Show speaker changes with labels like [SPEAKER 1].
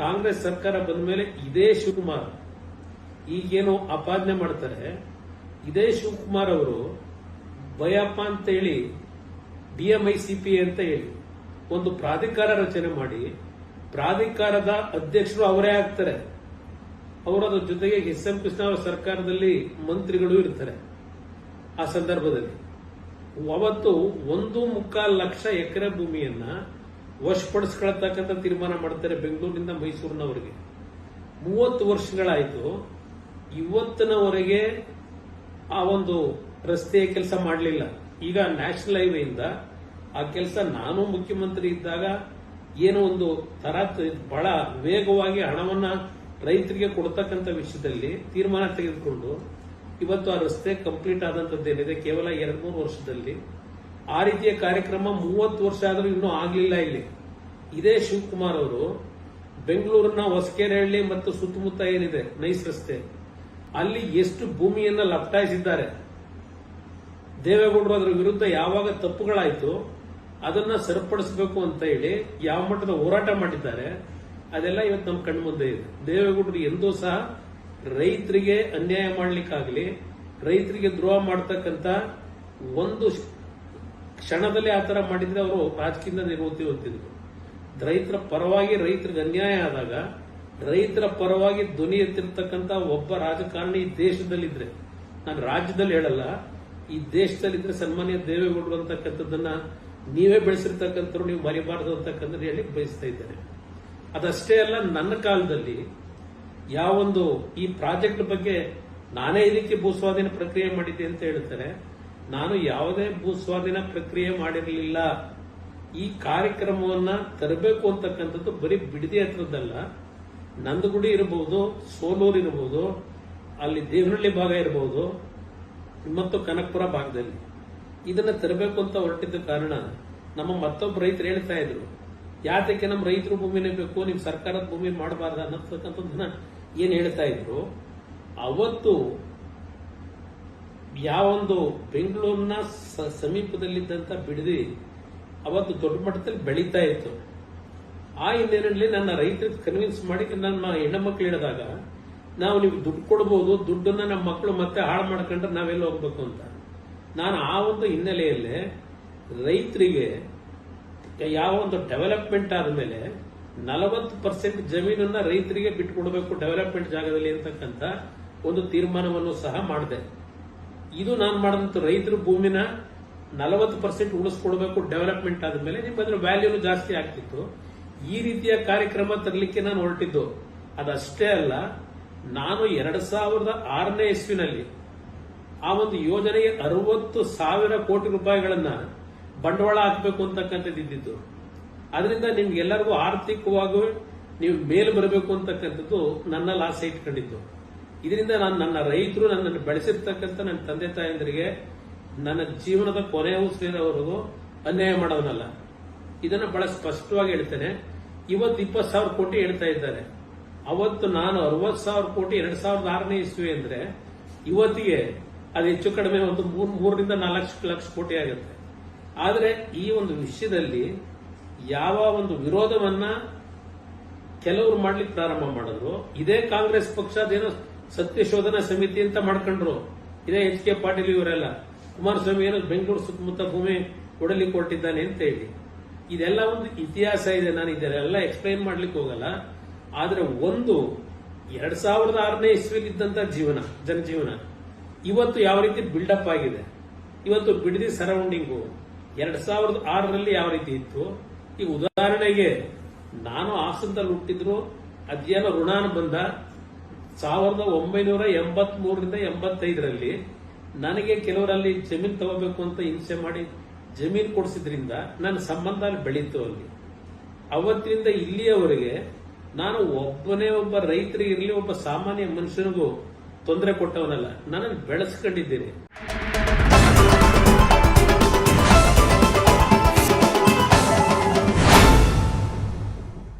[SPEAKER 1] ಕಾಂಗ್ರೆಸ್ ಸರ್ಕಾರ ಬಂದ ಮೇಲೆ ಇದೇ ಶಿವಕುಮಾರ್. ಈಗೇನು ಅಪಾದನೆ ಮಾಡ್ತಾರೆ. ಇದೇ ಶಿವಕುಮಾರ್ ಅವರು ಭಯಪ್ಪ ಅಂತ ಹೇಳಿ ಡಿಎಂಐಸಿಪಿ ಅಂತ ಹೇಳಿ ಒಂದು ಪ್ರಾಧಿಕಾರ ರಚನೆ ಮಾಡಿ, ಪ್ರಾಧಿಕಾರದ ಅಧ್ಯಕ್ಷರು ಅವರೇ ಆಗ್ತಾರೆ. ಅವರ ಜೊತೆಗೆ ಎಸ್ ಎಂ ಕೃಷ್ಣ ಅವರ ಸರ್ಕಾರದಲ್ಲಿ ಮಂತ್ರಿಗಳು ಇರ್ತಾರೆ ಆ ಸಂದರ್ಭದಲ್ಲಿ. ಅವತ್ತು ಒಂದು ಮುಕ್ಕಾಲು ಲಕ್ಷ ಎಕರೆ ಭೂಮಿಯನ್ನ ವಶಪಡಿಸ್ಕೊಳ್ತಕ್ಕಂಥ ತೀರ್ಮಾನ ಮಾಡ್ತಾರೆ ಬೆಂಗಳೂರಿನಿಂದ ಮೈಸೂರಿನವರೆಗೆ. ಮೂವತ್ತು ವರ್ಷಗಳಾಯಿತು. ಇವತ್ತಿನವರೆಗೆ ಆ ಒಂದು ರಸ್ತೆಯ ಕೆಲಸ ಮಾಡಲಿಲ್ಲ. ಈಗ ನ್ಯಾಷನಲ್ ಹೈವೇಯಿಂದ ಆ ಕೆಲಸ ನಾನು ಮುಖ್ಯಮಂತ್ರಿ ಇದ್ದಾಗ ಏನೋ ಒಂದು ತರ ಬಹಳ ವೇಗವಾಗಿ ಹಣವನ್ನ ರೈತರಿಗೆ ಕೊಡ್ತಕ್ಕಂಥ ವಿಷಯದಲ್ಲಿ ತೀರ್ಮಾನ ತೆಗೆದುಕೊಂಡು ಇವತ್ತು ಆ ರಸ್ತೆ ಕಂಪ್ಲೀಟ್ ಆದಂತದ್ದೇನಿದೆ ಕೇವಲ ಎರಡ್, ಮೂರು ವರ್ಷದಲ್ಲಿ ಆ ರೀತಿಯ ಕಾರ್ಯಕ್ರಮ ಮೂವತ್ತು ವರ್ಷ ಆದರೂ ಇನ್ನೂ ಆಗಲಿಲ್ಲ ಇಲ್ಲಿ. ಇದೇ ಶಿವಕುಮಾರ್ ಅವರು ಬೆಂಗಳೂರಿನ ಹೊಸಕೆರೆಹಳ್ಳಿ ಮತ್ತು ಸುತ್ತಮುತ್ತ ಏನಿದೆ, ನೈಸ್ ರಸ್ತೆ. ಅಲ್ಲಿ ಎಷ್ಟು ಭೂಮಿಯನ್ನ ಲಪ್ಟಾಯಿಸಿದ್ದಾರೆ. ದೇವೇಗೌಡರು ಅದರ ವಿರುದ್ಧ ಯಾವಾಗ ತಪ್ಪುಗಳಾಯಿತು, ಅದನ್ನ ಸರಿಪಡಿಸಬೇಕು ಅಂತ ಹೇಳಿ ಯಾವ ಮಟ್ಟದ ಹೋರಾಟ ಮಾಡಿದ್ದಾರೆ, ಅದೆಲ್ಲ ಇವತ್ತು ನಮ್ಮ ಕಣ್ಣು ಮುಂದೆ ಇದೆ. ದೇವೇಗೌಡರು ಎಂದೂ ಸಹ ರೈತರಿಗೆ ಅನ್ಯಾಯ ಮಾಡಲಿಕ್ಕಾಗಲಿ, ರೈತರಿಗೆ ದ್ರೋಹ ಮಾಡತಕ್ಕಂತ ಒಂದು ಕ್ಷಣದಲ್ಲಿ ಆ ಆತರ ಮಾಡಿದ್ರೆ ಅವರು ರಾಜಕೀಯದಿಂದ ನಿವೃತ್ತಿ ಹೊಂದಿದ್ರು. ರೈತರ ಪರವಾಗಿ ರೈತರಿಗೆ ಅನ್ಯಾಯ ಆದಾಗ, ರೈತರ ಪರವಾಗಿ ಧ್ವನಿ ಎತ್ತಿರ್ತಕ್ಕಂಥ ಒಬ್ಬ ರಾಜಕಾರಣಿ ಈ ದೇಶದಲ್ಲಿದ್ರೆ, ನಾನು ರಾಜ್ಯದಲ್ಲಿ ಹೇಳಲ್ಲ, ಈ ದೇಶದಲ್ಲಿದ್ರೆ ಸನ್ಮಾನ್ಯ ದೇವೇಗೌಡರು ಅಂತಕ್ಕಂಥದ್ದನ್ನ ನೀವೇ ಬೆಳೆಸಿರ್ತಕ್ಕಂಥವ್ರು, ನೀವು ಮರಿಬಾರದು ಅಂತಕ್ಕಂಥದ್ದು ಹೇಳಿ ಬಯಸ್ತಾ ಇದ್ದೇನೆ. ಅದಷ್ಟೇ ಅಲ್ಲ, ನನ್ನ ಕಾಲದಲ್ಲಿ ಯಾವೊಂದು ಈ ಪ್ರಾಜೆಕ್ಟ್ ಬಗ್ಗೆ ನಾನೇ ಇದಕ್ಕೆ ಭೂಸ್ವಾಧೀನ ಪ್ರಕ್ರಿಯೆ ಮಾಡಿದ್ದೆ ಅಂತ ಹೇಳ್ತಾರೆ. ನಾನು ಯಾವುದೇ ಭೂಸ್ವಾಧೀನ ಪ್ರಕ್ರಿಯೆ ಮಾಡಿರಲಿಲ್ಲ. ಈ ಕಾರ್ಯಕ್ರಮವನ್ನ ತರಬೇಕು ಅಂತಕ್ಕಂಥದ್ದು ಬರೀ ಬಿಡದಿ ಹತ್ರದ್ದಲ್ಲ. ನಂದಗುಡಿ ಇರಬಹುದು, ಸೋಲೂರು ಇರಬಹುದು, ಅಲ್ಲಿ ದೇವನಹಳ್ಳಿ ಭಾಗ ಇರಬಹುದು ಮತ್ತು ಕನಕಪುರ ಭಾಗದಲ್ಲಿ. ಇದನ್ನ ತರಬೇಕು ಅಂತ ಹೊರಟಿದ್ದ ಕಾರಣ ನಮ್ಮ ಮತ್ತೊಬ್ಬ ರೈತರು ಹೇಳ್ತಾ ಇದ್ರು, ಯಾತಕ್ಕೆ ನಮ್ಮ ರೈತರು ಭೂಮಿನೇ ಬೇಕು, ನಿಮ್ ಸರ್ಕಾರದ ಭೂಮಿ ಮಾಡಬಾರ್ದು ಅನ್ನತಕ್ಕಂಥದ್ದನ್ನ ಏನ್ ಹೇಳ್ತಾ ಇದ್ರು. ಅವತ್ತು ಯಾವೊಂದು ಬೆಂಗಳೂರಿನ ಸಮೀಪದಲ್ಲಿದ್ದಂಥ ಬಿಡದಿ ಅವತ್ತು ದೊಡ್ಡ ಮಟ್ಟದಲ್ಲಿ ಬೆಳೀತಾ ಇತ್ತು. ಆ ಹಿನ್ನೆಲೆಯಲ್ಲಿ ನನ್ನ ರೈತರಿಗೆ ಕನ್ವಿನ್ಸ್ ಮಾಡಿ ನನ್ನ ಹೆಣ್ಣು ಹೇಳಿದಾಗ, ನಾವು ನೀವು ದುಡ್ಡು ಕೊಡಬಹುದು ದುಡ್ಡನ್ನ ನಮ್ಮ ಮಕ್ಕಳು ಮತ್ತೆ ಹಾಳು ಮಾಡ್ಕೊಂಡ್ರೆ ನಾವೆಲ್ಲ ಹೋಗ್ಬೇಕು ಅಂತ. ನಾನು ಆ ಒಂದು ಹಿನ್ನೆಲೆಯಲ್ಲಿ ರೈತರಿಗೆ ಯಾವ ಒಂದು ಡೆವಲಪ್ಮೆಂಟ್ ಆದಮೇಲೆ ನಲವತ್ತು ಪರ್ಸೆಂಟ್ ಜಮೀನನ್ನ ರೈತರಿಗೆ ಬಿಟ್ಟುಕೊಡಬೇಕು ಡೆವಲಪ್ಮೆಂಟ್ ಜಾಗದಲ್ಲಿ ಅಂತಕ್ಕಂಥ ಒಂದು ತೀರ್ಮಾನವನ್ನು ಸಹ ಮಾಡಿದೆ. ಇದು ನಾನು ಮಾಡಿದಂತ ರೈತರ ಭೂಮಿನ ನಲವತ್ತು ಪರ್ಸೆಂಟ್ ಉಳಿಸ್ಕೊಡ್ಬೇಕು ಡೆವಲಪ್ಮೆಂಟ್ ಆದ್ಮೇಲೆ ನಿಮ್ಗೆ ಅದ್ರ ವ್ಯಾಲ್ಯೂನು ಜಾಸ್ತಿ ಆಗ್ತಿತ್ತು. ಈ ರೀತಿಯ ಕಾರ್ಯಕ್ರಮ ತರಲಿಕ್ಕೆ ನಾನು ಹೊರಟಿದ್ದು. ಅದಷ್ಟೇ ಅಲ್ಲ, ನಾನು ಎರಡ್ ಸಾವಿರದ ಆರನೇ ಇಸ್ವಿನಲ್ಲಿ ಆ ಒಂದು ಯೋಜನೆಗೆ ಅರವತ್ತು ಸಾವಿರ ಕೋಟಿ ರೂಪಾಯಿಗಳನ್ನ ಬಂಡವಾಳ ಹಾಕಬೇಕು ಅಂತಕ್ಕಂಥದ್ದು ಇದ್ದಿದ್ದು. ಅದರಿಂದ ನಿಮ್ಗೆಲ್ಲರಿಗೂ ಆರ್ಥಿಕವಾಗಿ ನೀವು ಮೇಲ್ ಬರಬೇಕು ಅಂತಕ್ಕಂಥದ್ದು ನನ್ನ ಆಸೆ ಇಟ್ಕೊಂಡಿದ್ದು. ಇದರಿಂದ ನಾನು ನನ್ನ ರೈತರು ನನ್ನನ್ನು ಬೆಳೆಸಿರ್ತಕ್ಕಂಥ ನನ್ನ ತಂದೆ ತಾಯಂದರಿಗೆ ನನ್ನ ಜೀವನದ ಕೊನೆಯ ಉಸಿರವರೆಗೂ ಅನ್ಯಾಯ ಮಾಡೋನಲ್ಲ. ಇದನ್ನ ಬಹಳ ಸ್ಪಷ್ಟವಾಗಿ ಹೇಳ್ತೇನೆ. ಇವತ್ತು ಇಪ್ಪತ್ತು ಸಾವಿರ ಕೋಟಿ ಹೇಳ್ತಾ ಇದ್ದಾರೆ. ಅವತ್ತು ನಾನು ಅರವತ್ತು ಸಾವಿರ ಕೋಟಿ, ಎರಡ್ ಸಾವಿರದ ಆರನೇ ಇಸ್ವಿ ಅಂದ್ರೆ ಇವತ್ತಿಗೆ ಅದು ಹೆಚ್ಚು ಕಡಿಮೆ ಒಂದು ಮೂರ್, ಮೂರರಿಂದ ನಾಲ್ಕು ಲಕ್ಷ ಕೋಟಿ ಆಗುತ್ತೆ. ಆದರೆ ಈ ಒಂದು ವಿಷಯದಲ್ಲಿ ಯಾವ ಒಂದು ವಿರೋಧವನ್ನ ಕೆಲವರು ಮಾಡ್ಲಿಕ್ಕೆ ಪ್ರಾರಂಭ ಮಾಡಿದ್ರು. ಇದೇ ಕಾಂಗ್ರೆಸ್ ಪಕ್ಷ ಅದೇನೋ ಸತ್ಯಶೋಧನಾ ಸಮಿತಿ ಅಂತ ಮಾಡ್ಕೊಂಡ್ರು. ಇದೇ ಎಚ್ ಕೆ ಪಾಟೀಲ್ ಇವರೆಲ್ಲ. ಕುಮಾರಸ್ವಾಮಿ ಏನೋ ಬೆಂಗಳೂರು ಸುತ್ತಮುತ್ತ ಭೂಮಿ ಕೊಡಲಿ ಕೊಟ್ಟಿದ್ದಾನೆ ಅಂತ ಹೇಳಿ. ಇದೆಲ್ಲ ಒಂದು ಇತಿಹಾಸ ಇದೆ. ನಾನು ಇದೆಲ್ಲ ಎಕ್ಸ್ಪ್ಲೈನ್ ಮಾಡ್ಲಿಕ್ಕೆ ಹೋಗಲ್ಲ. ಆದ್ರೆ ಒಂದು ಎರಡ್ ಸಾವಿರದ ಆರನೇ ಇಸ್ವಿಲಿದ್ದಂತ ಜೀವನ, ಜನಜೀವನ. ಇವತ್ತು ಯಾವ ರೀತಿ ಬಿಲ್ಡಪ್ ಆಗಿದೆ? ಇವತ್ತು ಬಿಡದಿ ಸರೌಂಡಿಂಗು ಎರಡ್ ಸಾವಿರದ ಆರರಲ್ಲಿ ಯಾವ ರೀತಿ ಇತ್ತು? ಈಗ ಉದಾಹರಣೆಗೆ ನಾನು ಹಾಸನದಲ್ಲಿ ಹುಟ್ಟಿದ್ರು ಅದೇನೋ ಋಣಾನುಬಂಧ ಸಾವಿರದ ಒಂಬೈನೂರ ಎಂಬತ್ ಮೂರರಿಂದ ಎಂಬತ್ತೈದರಲ್ಲಿ ನನಗೆ ಕೆಲವರಲ್ಲಿ ಜಮೀನ್ ತಗೋಬೇಕು ಅಂತ ಹಿಂಸೆ ಮಾಡಿ ಜಮೀನ್ ಕೊಡಿಸಿದ್ರಿಂದ ನನ್ನ ಸಂಬಂಧ ಅಲ್ಲಿ ಬೆಳೀತು ಅಲ್ಲಿ. ಅವತ್ತಿನಿಂದ ಇಲ್ಲಿಯವರೆಗೆ ನಾನು ಒಬ್ಬನೇ ಒಬ್ಬ ರೈತರಿಗಿರಲಿ, ಒಬ್ಬ ಸಾಮಾನ್ಯ ಮನುಷ್ಯನಿಗೂ ತೊಂದರೆ ಕೊಟ್ಟವನಲ್ಲ. ನನ್ನನ್ನು ಬೆಳೆಸ್ಕೊಂಡಿದ್ದೀನಿ.